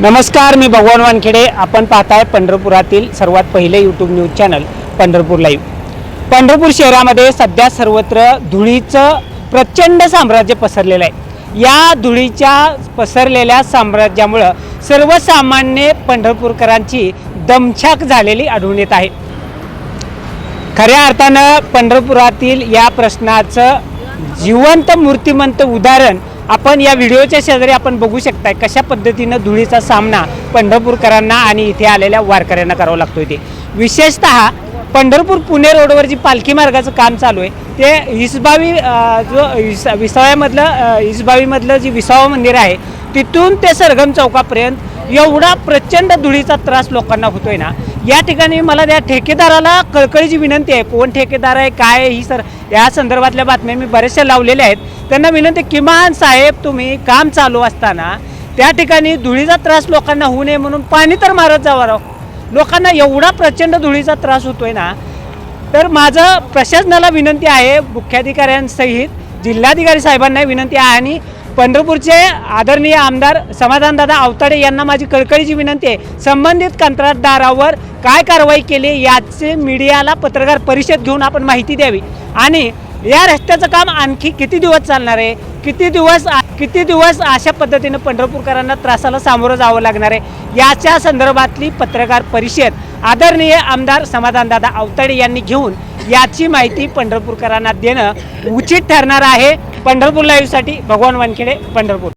नमस्कार मी भगवान वानखेडे. आपण पाहताय पंढरपुरातील सर्वात पहिले YouTube news channel Pandharpur live Pandharpur शहरामध्ये सध्या सर्वत्र धुळीचं प्रचंड साम्राज्य पसरलेलं आहे. या धुळीच्या पसरलेल्या साम्राज्यामुळं सर्वसामान्य पंढरपूरकरांची दमछाक झालेली आढळून येत आहे. खऱ्या अर्थानं पंढरपुरातील या प्रश्नाचं जिवंत मूर्तिमंत उदाहरण आपण या व्हिडिओच्या शेजारी आपण बघू शकताय कशा पद्धतीनं धुळीचा सामना पंढरपूरकरांना आणि इथे आलेल्या वारकऱ्यांना करावा लागतो इथे विशेषतः पंढरपूर पुणे रोडवर जी पालखी मार्गाचं काम चालू आहे ते इसबावी जो इस विसाव्यामधलं इसबावीमधलं जी विसावा मंदिर आहे तिथून ते सरगम चौकापर्यंत एवढा प्रचंड धुळीचा त्रास लोकांना होतोय ना या ठिकाणी मला त्या ठेकेदाराला कळकळीची विनंती आहे कोण ठेकेदार आहे काय ही सर या संदर्भातल्या बातम्या मी बऱ्याचशा लावलेल्या आहेत. त्यांना विनंती किमान साहेब तुम्ही काम चालू असताना त्या ठिकाणी धुळीचा त्रास लोकांना होऊ नये म्हणून पाणी तर मारत जावं राव. लोकांना एवढा प्रचंड धुळीचा त्रास होतोय ना तर माझं प्रशासनाला विनंती आहे मुख्याधिकाऱ्यांसहित जिल्हाधिकारी साहेबांना विनंती आहे आणि पंढरपूरचे आदरणीय आमदार समाधानदादा अवताडे यांना माझी कळकळीची विनंती आहे. संबंधित कंत्राटदारावर काय कारवाई केली याचे मीडियाला पत्रकार परिषद घेऊन आपण माहिती द्यावी. आणि या रस्त्याचं काम आणखी किती दिवस चालणार आहे? किती दिवस किती दिवस अशा पद्धतीनं पंढरपूरकरांना त्रासाला सामोरं जावं लागणार आहे? याच्या संदर्भातली पत्रकार परिषद आदरणीय आमदार समाधानदादा अवताडे यांनी घेऊन याची माहिती पंढरपूरकरांना देणं उचित ठरणार आहे. पंढरपूर लाईव्हसाठी भगवान वानखेडे पंढरपूर.